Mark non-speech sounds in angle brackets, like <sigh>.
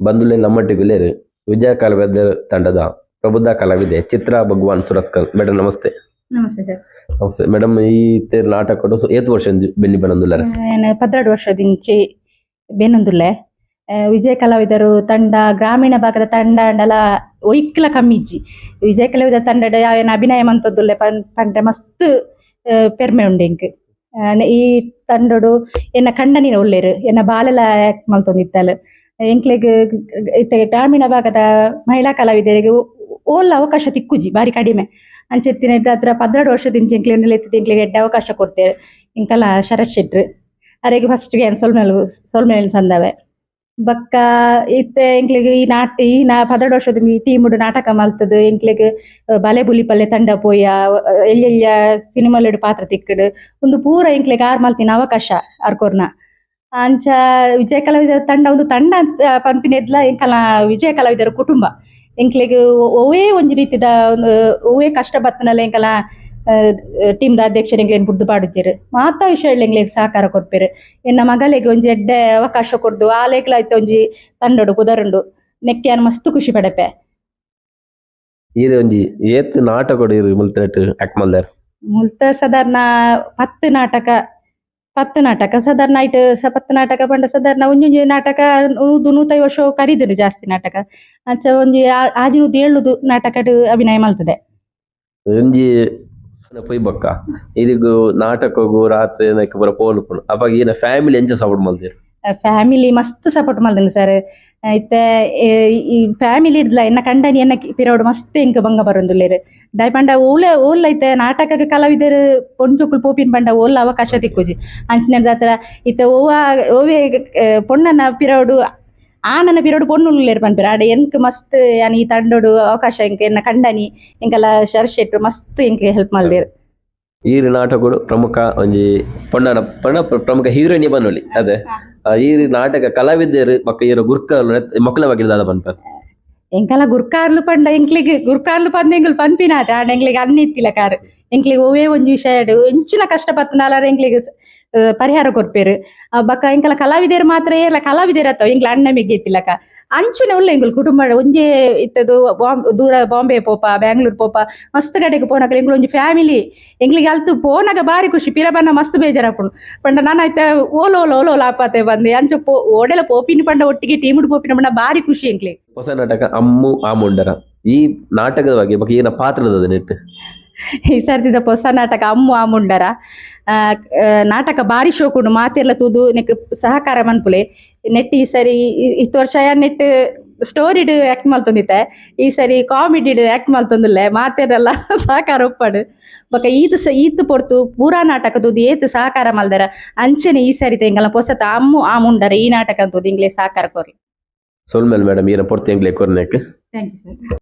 ಬಂಧುಲೆ ನಮ್ಮ ಇಲ್ಲೇರು ವಿಜಯ ಕಲಾವಿದ ತಂಡದ ಪ್ರಬುದ್ಧ ಕಲಾವಿದೆ ಚಿತ್ರಾ ಭಗವಾನ್ ಸುರತ್ಕಲ್. ಮೇಡಮ್ ನಮಸ್ತೆ. ನಮಸ್ತೆ ಸರ್. ನಮಸ್ತೆ. ಮೇಡಮ್ ಈ ತೇರ್ ನಾಟಕ ಏತ್ ವರ್ಷ ಬೆನ್ನಿ ಬಂದುಲ್ಲಾರ ನಾನು ಪದ್ನಾಡು ವರ್ಷದಿಂಚಿ ಬೇನೊಂದುಲ್ಲೆ. ವಿಜಯ ಕಲಾವಿದರು ತಂಡ ಗ್ರಾಮೀಣ ಭಾಗದ ತಂಡ ಅಂಡಲ ಒಯ್ಕಲ ಕಮ್ಮಿಜ್ಜಿ. ವಿಜಯ ಕಲಾವಿದ ತಂಡದ ಏನು ಅಭಿನಯ ಮಂತೊಂದುಲ್ಲೆ ಪನ್ ಪಂಡ್ರೆ ಮಸ್ತ್ ಪೆರ್ಮೆ ಉಂಡು ಎಂಕ್ ಆ, ಈ ತಂಡಡು ಎನ್ನ ಕಂಡನಿನ ಒಳ್ಳೆರು ಎನ್ನ ಬಾಲೆಲ ಮಲ್ತೊಂದಿತ್ತಲು. ಎಂಕ್ಲೆಗ್, ಇತ್ತೆ ಗ್ರಾಮೀಣ ಭಾಗದ ಮಹಿಳಾ ಕಲಾವಿದರಿಗೆ ಓಲ್ಲ ಅವಕಾಶ ತಿಕ್ಕುಜಿ ಬಾರಿ ಕಡಿಮೆ. ಅಂಚೆತ್ತಿನ ಪದ್ನಾಡು ವರ್ಷದಿಂದ ಎತ್ತಿದ ಎಂಕ್ಲೆಗೆ ಎಡ್ಡೆ ಅವಕಾಶ ಕೊಡ್ತೇವೆ. ಇಂಕಲ ಶರತ್ ಶೆಟ್ರು. ಅರೆಗೆ ಫಸ್ಟ್ಗೆ ಸೊಲ್ಮೆಲ್, ಸೊಲ್ಮೇಲೆ ಸಂದವೆ. ಬಕ್ಕ ಇತ್ತೆ ಎಂಕ್ಲೆಗ್ ಈ ನಾಟ, ಈ ನಾ ಪದ್ನಾಡು ವರ್ಷದಿಂದ ಈ ಟೀಮ್ ನಾಟಕ ಮಲ್ತದು, ಎಂಕ್ಲೆಗ್ ಬಲೆ ಬುಲಿ ಪಲ್ಲೆ ತಂಡ ಪೋಯ ಎಲ್ಲೆಲ್ಲ ಸಿನಿಮಾಲೆಡು ಪಾತ್ರ ತಿಕ್ಕಡು ಉಂದು ಪೂರ ಎಂಕ್ಲೆಗ್ ಆರ್ ಮಲ್ತಿನ ಅವಕಾಶ ಅರ್ಕೋರ್ನ. ಅಂಚ ವಿಜಯ ಕಲಾವಿದರ ತಂಡ ಒಂದು ತಂಡ ಪನ್ಪಿನೆಡ್ಲ ಎಂಕಲ ವಿಜಯ ಕಲಾವಿದರ ಕುಟುಂಬ. ಎಂಕ್ಲೆಗ್ ಒವೇ ಒಂಜಿ ರೀತಿದ ಒಂದು ಒವೇ ಕಷ್ಟ ಬತ್ತನಲ್ಲ ಎಂಕಲ ಟೀಮ್ದ ಅಧ್ಯಕ್ಷರು ಎಂಗ್ಲೇನು ಬುಡ್ದು ಪಾಡುಜೆರ್ ಮಾತ ವಿಷಯ ಎಂಗ್ಲೇಗೆ ಸಹಕಾರ ಕೊರ್ಪೆರ್ ಎನ್ನ ಮಗಲೆಗ್ ಒಂಜಿ ಎಡ್ಡೆ ಅವಕಾಶ ಕೊಡ್ದು ಆ ಲೇಕ್ಲಾಯ್ತ ಒಂಜಿ ತಂಡಡು ಕುದರುಂಡು. ನೆಕ್ಕಿಯನ್ನು ಮಸ್ತ್ ಖುಷಿ ಪಡೆಪೆ. ಇರು ಮುಲ್ತನೆಟ್ ಆಕ್ಟ್ ಮಲ್ದಾರ ಮುಲ್ತ ಸಾಧಾರಣ ಪತ್ತು ನಾಟಕ. ಸದರ್ ಐಟ್ ಸ ಪತ್ತು ನಾಟಕ ಪಂಡ ಸಾಧಾರಣ ಒಂಜೊಂಜಿ ನಾಟಕ ನೂದು ನೂತೈ ವರ್ಷ ಕರೀದಿರು ಜಾಸ್ತಿ ನಾಟಕ ಅಂಚ ಒಂಜಿ ಆಜಿನುದು ಏಳುದು ನಾಟಕಡ್ ಅಭಿನಯ ಮಲ್ತದೆ ಒಂಜಿ ಪೊಯ್ ಬೊಕ್ಕ ಇದಿಗು ನಾಟಕಗು ರಾತ್ರಿ ಪೂರ ಪೋಲು ಅವಾಗ ಏನ ಫ್ಯಾಮಿಲಿ ಎಂಚ ಸಪೋರ್ಟ್ ಮಲ್ದಿರು ಫ್ಯಾಮಿಲಿ ಮಸ್ತ್ ಸಪೋರ್ಟ್ ಮಲ್ದನು ಸರ್ ಐತೆ ಈ ಫ್ಯಾಮಿಲಿ ಇಡ್ಲ ಎನ್ನ ಕಂಡನಿ ಎನ್ನ ಪಿರೋಡ್ ಮಸ್ತ್ ಇಂಕ ಬಂಗ ಬರೊಂದುಲ್ಲೆರ್ ದಾಯ್ ಪಂಡ ಓಲ ಓಲ್ ಐತೆ ನಾಟಕ ಕಲಾವಿದರು ಪೊಂಜುಕುಲ್ ಪೋಪಿನ ಪಂಡ ಓಲ್ ಅವಕಾಶ ತಿಕ್ಕುಜಿ. ಅಂಚಿನ ದಾತ್ರ ಇತ್ತೆ ಓವ ಓವೆ ಪೊಣ್ಣನ ಪಿರೋಡು ಆನನ ಪಿರೋಡು ಪೊಣ್ಣುಲ್ಲೇರ್ ಪನ್ಪಿರ. ಆಡ ಎಂಕ್ ಮಸ್ತ್ ಯಾನ್ ಈ ತಂಡೋಡು ಅವಕಾಶ ಎಂಕ್ ಎನ್ನ ಕಂಡನಿ ಎಂಕಲ ಶರ್ಶೆಟ್ರು ಮಸ್ತ್ ಎಂಕ್ ಹೆಲ್ಪ್ ಮಲ್ದೇರ್ ಈ ನಾಟಕಗಳು ಪ್ರಮುಖ ಒಂಜಿ ಪೊಣ್ಣನ ಪೊಣ್ಣ ಪ್ರಮುಖ ಹೀರೋಯಿನಿ ಬನ್ನೊಲಿ ಅದೇ. ಈ ನಾಟಕ ಕಲಾವಿದರು ಮಕ್ಕ ಇರೋ ಗುರ್ಕಲು ಮಕ್ಕಳ ಬಗ್ಗೆ ದಾದ ಪನ್ಪ ಎಂಕಲ ಗುರ್ಕಾರ್ಲು ಪಂಡ ಎಂಕ್ಲಿಗ್ ಗುರ್ಕಾರ್ಲು ಪಂದ ಎಂಕ್ಲು ಪನ್ಪಿನಾತ ಆಂಡ ಎಂಕ್ಲಿಗ್ ಅನ್ನಿತ್ತಿಲ್ಲ ಕಾರ್ ಎಂಕ್ಲಿಗ್ ಒವೇ ಒಂಜಿ ವಿಷಯ ಎಂಚಿನ ಕಷ್ಟ ಪತ್ತನಾಲಾರ ಎಂಕ್ಲಿಗ್ ಆ, ಪರಿಹಾರ ಕೊರ್ಪೇರು ಆ, ಬಕ್ಕ ಎಂಕಲ ಕಲಾವಿದೆರ್ ಮಾತ್ರ ಏರ್ಲ ಕಲಾವಿದೆರ್ ಅತ್ತವ ಎಂಕ್ಲ ಅಣ್ಣ ಮೆಗ್ಗೆತ್ತಿಲ್ಲಕ ಅಂಚಿನ ಉಲ್ಲ ಎಂಕುಲು ಕುಟುಂಬ ಒಂಜೇ ಇತ್ತದು ಬಾಂಬ್ ದೂರ ಬಾಂಬೆ ಪೋಪ ಬ್ಯಾಂಗ್ಳೂರ್ ಪೋಪ ಮಸ್ತ್ ಕಡೆಗೆ ಪೋನಕ ಎಂಕ್ಲು ಒಂಜಿ ಫ್ಯಾಮಿಲಿ ಎಂಕ್ಲಿಗೆ ಅಲ್ತು ಪೋನಗ ಬಾರಿ ಖುಷಿ ಪಿರಬನ್ನ ಮಸ್ತ್ ಬೇಜಾರಾಪುಂಡು ಪಂಡ ನಾನು ಆಯ್ತ ಓಲೋ ಓಲೋ ಓಲೋ ಲಾಪಾತೆ ಬಂದೆ ಅಂಚ ಪೋ ಓಡೆಲ ಪೋಪಿನ ಪಂಡ ಒಟ್ಟಿಗೆ ಟೀಮುಡ್ ಪೋಪಿನ ಪಂಡ ಬಾರಿ ಖುಷಿ ಎಂಕ್ಲಿಗೆ ಹೊಸ ನಾಟಕ ಅಮ್ಮು ಆಮುಂಡರ ಈ ನಾಟಕದ ಬಗ್ಗೆ ಬಗ್ಗೆ ಏನ ಪಾತ್ರದ ನೆಟ್ ಈ ಸರ್ತಿದ ಹೊಸ ನಾಟಕ ಅಮ್ಮು ಆಮುಂಡರ ನಾಟಕ ಬಾರಿ ಶೋಕುಂಡು ಮಾತೆಲ್ಲ ತೂದು ನೆಕ್ ಸಹಕಾರ ಮನ್ಪುಲೆ. ನೆಟ್ ಈ ಸರಿ ಇತ್ತು ವರ್ಷ ನೆಟ್ ಸ್ಟೋರಿಡ್ ಆಕ್ಟ್ ಮಲ್ತೊಂದಿತ್ತೆ ಈ ಸರಿ ಕಾಮಿಡಿಡ್ ಆಕ್ಟ್ ಮಲ್ತೊಂದುಲ್ಲೆ ಮಾತೆರೆಲ್ಲ <laughs> ಸಹಕಾರ ಒಪ್ಪಡು. ಬೊಕ ಈತ್ ಸ ಈತ್ ಪೊರ್ತು ಪೂರಾ ನಾಟಕ ತೂದು ಏತ್ ಸಹಕಾರ ಮಲ್ದರ. ಅಂಚನೆ ಈ ಸರಿ ತೆಂಗಲ ಪೊಸತ ಅಮ್ಮು ಆಮುಂಡರ ಈ ನಾಟಕ ತೂದು ಇಂಗ್ಲೇ ಸಹಕಾರ ಕೋರಿ. ಸೊಲ್ಮೇಲ್ ಮೇಡಮ್ ಏನ ಪೊರ್ತಿ ಎಂಗ್ಲೆ ಕೊರ್ನೆಕ್ ಥ್ಯಾಂಕ್ ಯು ಸರ್